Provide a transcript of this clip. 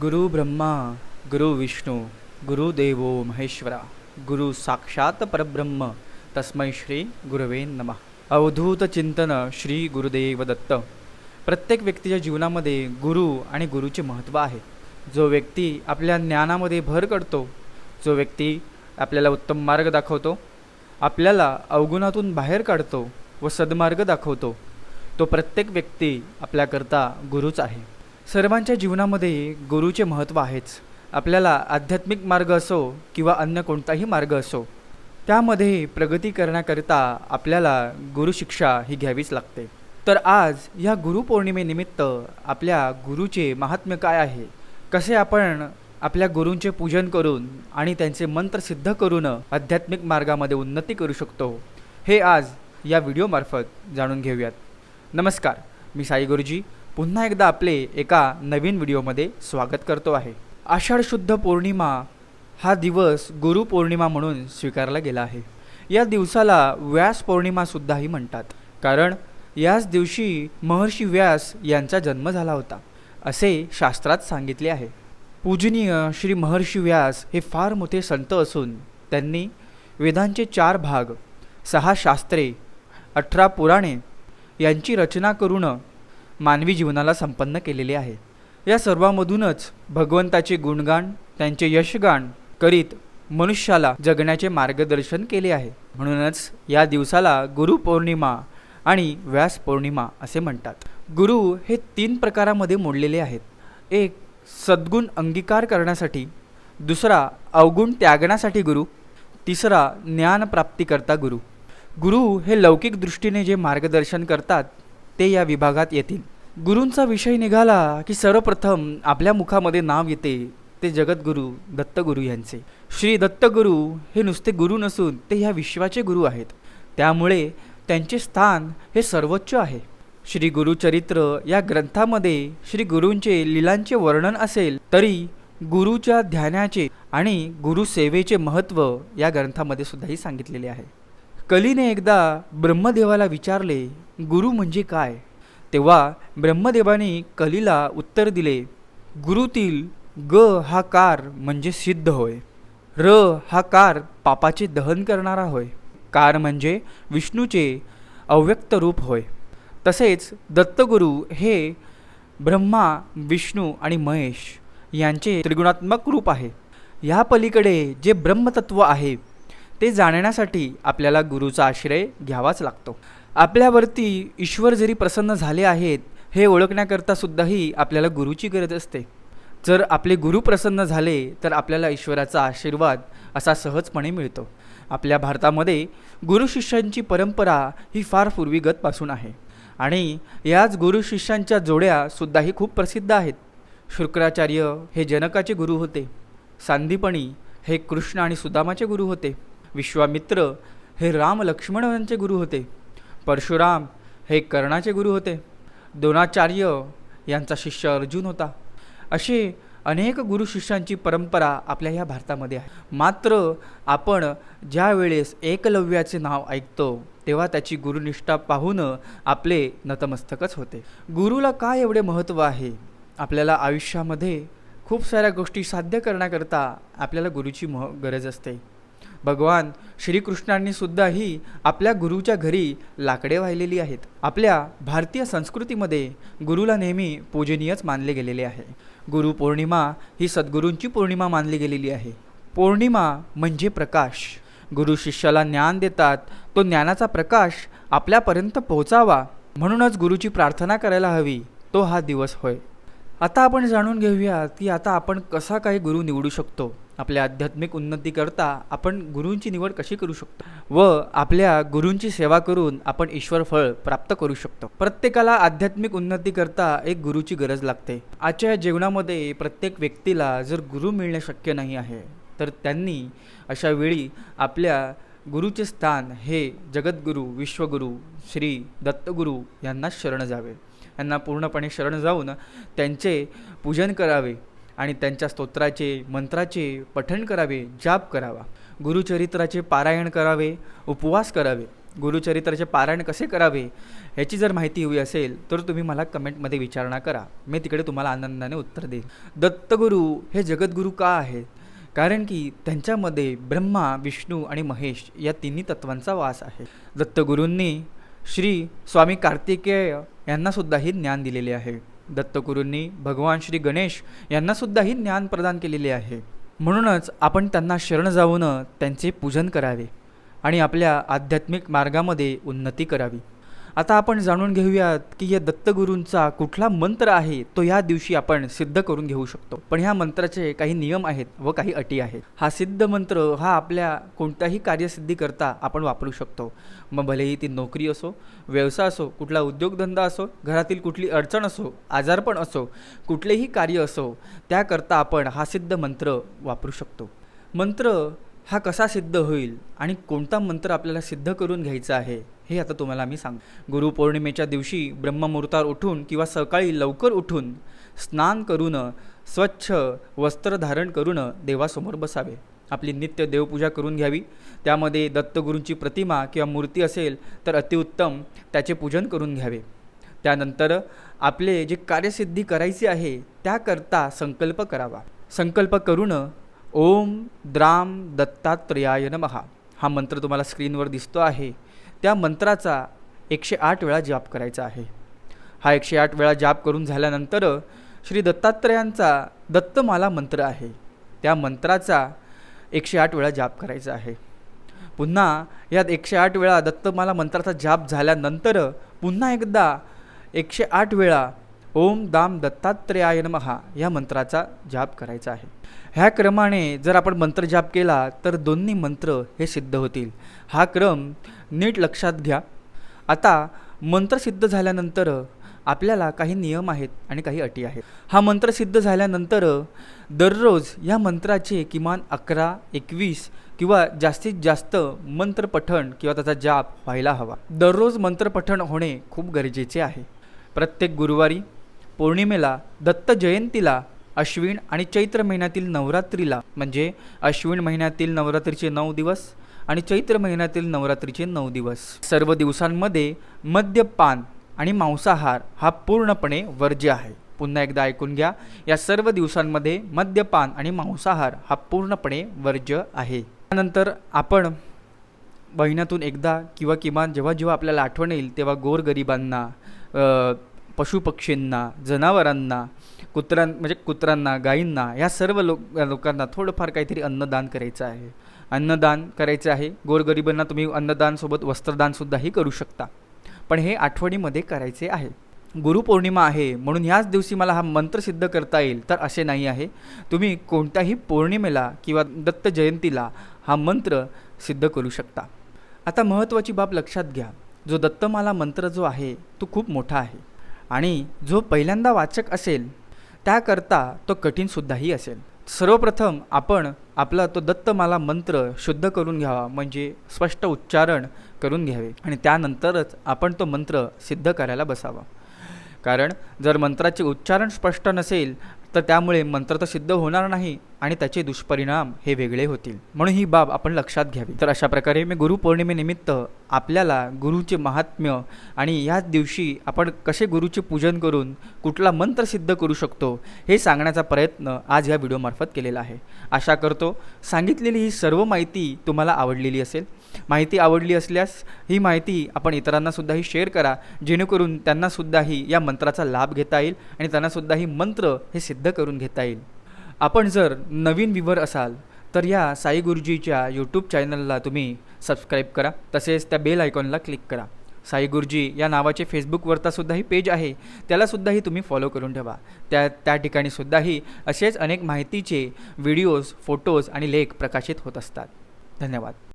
गुरु ब्रह्मा गुरु विष्णू गुरुदेवो महेश्वरा गुरु साक्षात परब्रह्म तस्मै श्री गुरवे नमः. अवधूत चिंतन श्री गुरुदेव दत्त. प्रत्येक व्यक्तीच्या जीवनामध्ये गुरु आणि गुरुचे महत्त्व आहे. जो व्यक्ती आपल्या ज्ञानामध्ये भर करतो जो व्यक्ती आपल्याला उत्तम मार्ग दाखवतो आपल्याला अवगुणातून बाहेर काढतो व सद्मार्ग दाखवतो तो प्रत्येक व्यक्ती आपल्याकरता गुरुच आहे. सर्वांच्या जीवनामध्ये गुरुचे महत्त्व आहेच. आपल्याला आध्यात्मिक मार्ग असो किंवा अन्य कोणताही मार्ग असो त्यामध्ये प्रगती करण्याकरिता आपल्याला गुरुशिक्षा ही घ्यावीच लागते. तर आज या गुरुपौर्णिमेनिमित्त आपल्या गुरुचे महात्म्य काय आहे? कसे आपण आपल्या गुरूंचे पूजन करून आणि त्यांचे मंत्र सिद्ध करून आध्यात्मिक मार्गामध्ये उन्नती करू शकतो? हे आज या व्हिडिओमार्फत जाणून घेऊयात. नमस्कार मी साई गुरुजी. पुन्हा एकदा आपले एका नवीन व्हिडिओमध्ये स्वागत करतो आहे. आषाढ शुद्ध पौर्णिमा हा दिवस गुरुपौर्णिमा म्हणून स्वीकारला गेला आहे. या दिवसाला व्यास पौर्णिमासुद्धाही म्हणतात. कारण याच दिवशी महर्षी व्यास यांचा जन्म झाला होता असे शास्त्रात सांगितले आहे. पूजनीय श्री महर्षी व्यास हे फार मोठे संत असून त्यांनी वेदांचे चार भाग सहा शास्त्रे अठरा पुराणे यांची रचना करून मानवी जीवनाला संपन्न केलेले आहे. या सर्वामधूनच भगवंताचे गुणगान त्यांचे यशगान करीत मनुष्याला जगण्याचे मार्गदर्शन केले आहे. म्हणूनच या दिवसाला गुरुपौर्णिमा आणि व्यास पौर्णिमा असे म्हणतात. गुरु हे तीन प्रकारामध्ये मोडलेले आहेत. एक सद्गुण अंगीकार करण्यासाठी. दुसरा अवगुण त्यागण्यासाठी गुरु. तिसरा ज्ञानप्राप्तीकरता गुरु. गुरु हे लौकिक दृष्टीने जे मार्गदर्शन करतात ते या विभागात येतील. गुरूंचा विषय निघाला की सर्वप्रथम आपल्या मुखामध्ये नाव येते ते जगद्गुरू दत्तगुरू यांचे. श्री दत्तगुरू हे नुसते गुरु नसून ते ह्या विश्वाचे गुरु आहेत. त्यामुळे त्यांचे स्थान हे सर्वोच्च आहे. श्री गुरुचरित्र या ग्रंथामध्ये श्री गुरूंचे लीलांचे वर्णन असेल तरी गुरुच्या ध्यानाचे आणि गुरुसेवेचे महत्त्व या ग्रंथामध्ये सुद्धाही सांगितलेले आहे. कलीने एकदा ब्रह्मदेवाला विचारले गुरु म्हणजे काय? तेव्हा ब्रह्मदेवाने कलीला उत्तर दिले गुरुतील ग हा कार म्हणजे सिद्ध होय र हा कार पापाचे दहन करणारा होय कार म्हणजे विष्णूचे अव्यक्त रूप होय. तसेच दत्तगुरू हे ब्रह्मा विष्णू आणि महेश यांचे त्रिगुणात्मक रूप आहे. ह्या पलीकडे जे ब्रह्मतत्व आहे ते जाणण्यासाठी आपल्याला गुरुचा आश्रय घ्यावाच लागतो. आपल्यावरती ईश्वर जरी प्रसन्न झाले आहेत हे ओळखण्याकरता सुद्धाही आपल्याला गुरुची गरज असते. जर आपले गुरु प्रसन्न झाले तर आपल्याला ईश्वराचा आशीर्वाद असा सहजपणे मिळतो. आपल्या भारतामध्ये गुरु शिष्यांची परंपरा ही फार पूर्वीगतपासून आहे. आणि याच गुरु शिष्यांच्या जोड्या सुद्धाही खूप प्रसिद्ध आहेत. शुक्राचार्य हे जनकाचे गुरु होते. सांदीपणी हे कृष्ण आणि सुदामाचे गुरु होते. विश्वामित्र हे राम लक्ष्मण यांचे गुरु होते. परशुराम हे कर्णाचे गुरु होते. द्रोणाचार्य यांचा शिष्य अर्जुन होता. असे अनेक गुरु शिष्यांची परंपरा आपल्या ह्या भारतामध्ये आहे. मात्र आपण ज्या वेळेस एकलव्याचे नाव ऐकतो तेव्हा त्याची गुरुनिष्ठा पाहून आपले नतमस्तकच होते. गुरुला काय एवढे महत्त्व आहे? आपल्याला आयुष्यामध्ये खूप साऱ्या गोष्टी साध्य करण्याकरता आपल्याला गुरुची मह गरज असते. भगवान श्रीकृष्णांनी सुद्धाही आपल्या गुरुच्या घरी लाकडे वाहिलेली आहेत. आपल्या भारतीय संस्कृतीमध्ये गुरुला नेहमी पूजनीयच मानले गेलेले आहे. गुरुपौर्णिमा ही सद्गुरूंची पौर्णिमा मानली गेलेली आहे. पौर्णिमा म्हणजे प्रकाश. गुरु शिष्याला ज्ञान देतात तो ज्ञानाचा प्रकाश आपल्यापर्यंत पोहोचावा म्हणूनच गुरुची प्रार्थना करायला हवी तो हा दिवस होय. आता आपण जाणून घेऊया की आता आपण कसा काही गुरु निवडू शकतो. आपल्या आध्यात्मिक उन्नतीकरता आपण गुरूंची निवड कशी करू शकतो? व आपल्या गुरूंची सेवा करून आपण ईश्वर फळ प्राप्त करू शकतो. प्रत्येकाला आध्यात्मिक उन्नतीकरता एक गुरुची गरज लागते. आजच्या या जीवनामध्ये प्रत्येक व्यक्तीला जर गुरु मिळणे शक्य नाही आहे तर त्यांनी अशा वेळी आपल्या गुरुचे स्थान हे जगद्गुरू विश्वगुरू श्री दत्तगुरू यांना शरण जावे. यांना पूर्णपणे शरण जाऊन त्यांचे पूजन करावे. आणि त्यांच्या स्तोत्राचे मंत्राचे पठण करावे जाप करावा. गुरुचरित्राचे पारायण करावे उपवास करावे. गुरुचरित्राचे पारायण कसे करावे याची जर माहिती हवी असेल तर तुम्ही मला कमेंटमध्ये विचारणा करा. मी तिकडे तुम्हाला आनंदाने उत्तर देईन. दत्तगुरू हे जगद्गुरू का आहेत? कारण की त्यांच्यामध्ये ब्रह्मा विष्णू आणि महेश या तिन्ही तत्वांचा वास आहे. दत्तगुरूंनी श्री स्वामी कार्तिकेय यांनासुद्धा हे ज्ञान दिलेले आहे. दत्तगुरूंनी भगवान श्री गणेश यांनासुद्धाही ज्ञान प्रदान केलेले आहे. म्हणूनच आपण त्यांना शरण जाऊन त्यांचे पूजन करावे आणि आपल्या आध्यात्मिक मार्गामध्ये उन्नती करावी. आता आपण जाणून घेऊयात की या दत्तगुरूंचा कुठला मंत्र आहे तो या दिवशी आपण सिद्ध करून घेऊ शकतो. पण ह्या मंत्राचे काही नियम आहेत व काही अटी आहेत. हा सिद्ध मंत्र हा आपल्या कोणत्याही कार्यसिद्धी करता आपण वापरू शकतो. मग भलेही ती नोकरी असो व्यवसाय असो कुठला उद्योगधंदा असो घरातील कुठली अडचण असो आजारपण असो कुठलेही कार्य असो त्याकरता आपण हा सिद्ध मंत्र वापरू शकतो. मंत्र हा कसा सिद्ध होईल आणि कोणता मंत्र आपल्याला सिद्ध करून घ्यायचा आहे हे आता तुम्हाला मी सांग गुरुपौर्णिमेच्या दिवशी ब्रह्ममुहूर्तावर उठून किंवा सकाळी लवकर उठून स्नान करून स्वच्छ वस्त्र धारण करून देवासमोर बसावे. आपली नित्य देवपूजा करून घ्यावी. त्यामध्ये दत्तगुरूंची प्रतिमा किंवा मूर्ती असेल तर अतिउत्तम त्याचे पूजन करून घ्यावे. त्यानंतर आपले जे कार्यसिद्धी करायची आहे त्याकरता संकल्प करावा. संकल्प करून ओम द्राम दत्तात्रयाय नमहा हा मंत्र तुम्हाला स्क्रीनवर दिसतो आहे. त्या मंत्राचा एकशे आठ वेळा जाप करायचा आहे. हा एकशे आठ वेळा जाप करून झाल्यानंतर श्री दत्तात्रयांचा दत्तमाला मंत्र आहे. त्या मंत्राचा एकशे आठ वेळा जाप करायचा आहे. पुन्हा यात एकशे आठ वेळा दत्तमाला मंत्राचा जाप झाल्यानंतर पुन्हा एकदा एकशे आठ वेळा ओम दाम दत्तात्रेयाय महा या मंत्राचा जाप करायचा आहे. ह्या क्रमाने जर आपण मंत्र जाप केला तर दोन्ही मंत्र हे सिद्ध होतील. हा क्रम नीट लक्षात घ्या. आता मंत्र सिद्ध झाल्यानंतर आपल्याला काही नियम आहेत आणि काही अटी आहेत. हा मंत्र सिद्ध झाल्यानंतर दररोज या मंत्राचे किमान अकरा एकवीस किंवा जास्तीत जास्त मंत्रपठण किंवा त्याचा जाप व्हायला हवा. दररोज मंत्रपठण होणे खूप गरजेचे आहे. प्रत्येक गुरुवारी पौर्णिमेला दत्त जयंतीला अश्विन आणि चैत्र महिन्यातील नवरात्रीला म्हणजे अश्विन महिन्यातील नवरात्रीचे नऊ दिवस आणि चैत्र महिन्यातील नवरात्रीचे नऊ दिवस. सर्व दिवसांमध्ये मद्यपान आणि मांसाहार हा पूर्णपणे वर्ज्य आहे. पुन्हा एकदा ऐकून घ्या या सर्व दिवसांमध्ये मद्यपान आणि मांसाहार हा पूर्णपणे वर्ज्य आहे. त्यानंतर आपण महिन्यातून एकदा किंवा किमान जेव्हा जेव्हा आपल्याला आठवण येईल तेव्हा गोरगरिबांना पशुपक्षींना जनावरांना कुत्र्यां म्हणजे कुत्र्यांना गायींना ह्या सर्व लोक लोकांना थोडंफार काहीतरी अन्नदान करायचं आहे. अन्नदान करायचं आहे. गोरगरिबांना तुम्ही अन्नदानसोबत वस्त्रदानसुद्धाही करू शकता. पण हे आठवणीमध्ये करायचे आहे. गुरुपौर्णिमा आहे म्हणून ह्याच दिवशी मला हा मंत्र सिद्ध करता येईल तर असे नाही आहे. तुम्ही कोणत्याही पौर्णिमेला किंवा दत्त जयंतीला हा मंत्र सिद्ध करू शकता. आता महत्त्वाची बाब लक्षात घ्या. जो दत्तमाला मंत्र जो आहे तो खूप मोठा आहे. आणि जो पहिल्यांदा वाचक असेल त्याकरता तो कठीणसुद्धाही असेल. सर्वप्रथम आपण आपला तो दत्तमाला मंत्र शुद्ध करून घ्यावा म्हणजे स्पष्ट उच्चारण करून घ्यावे. आणि त्यानंतरच आपण तो मंत्र सिद्ध करायला बसावा. कारण जर मंत्राचे उच्चारण स्पष्ट नसेल तर त्यामुळे मंत्र तर सिद्ध होणार नाही आणि त्याचे दुष्परिणाम हे वेगळे होतील. म्हणून ही बाब आपण लक्षात घ्यावी. तर अशा प्रकारे मी गुरुपौर्णिमेनिमित्त आपल्याला गुरुचे महात्म्य आणि याच दिवशी आपण कसे गुरुचे पूजन करून कुठला मंत्र सिद्ध करू शकतो हे सांगण्याचा प्रयत्न आज या व्हिडिओमार्फत केलेला आहे. आशा करतो सांगितलेली ही सर्व माहिती तुम्हाला आवडलेली असेल. माहिती आवडली असल्यास ही माहिती आपण इतरांनासुद्धाही शेअर करा. जेणेकरून त्यांनासुद्धाही या मंत्राचा लाभ घेता येईल आणि त्यांनासुद्धा ही मंत्र हे सिद्ध करून घेता येईल. आपण जर नवीन विवर असाल तर या साई गुरुजीच्या यूट्यूब चॅनलला तुम्ही सबस्क्राईब करा. तसेच त्या बेल आयकॉनला क्लिक करा. साई गुरुजी या नावाचे फेसबुकवरतासुद्धाही पेज आहे. त्यालासुद्धाही तुम्ही फॉलो करून ठेवा. त्या त्या ठिकाणी सुद्धाही असेच अनेक माहितीचे व्हिडिओज फोटोज आणि लेख प्रकाशित होत असतात. धन्यवाद.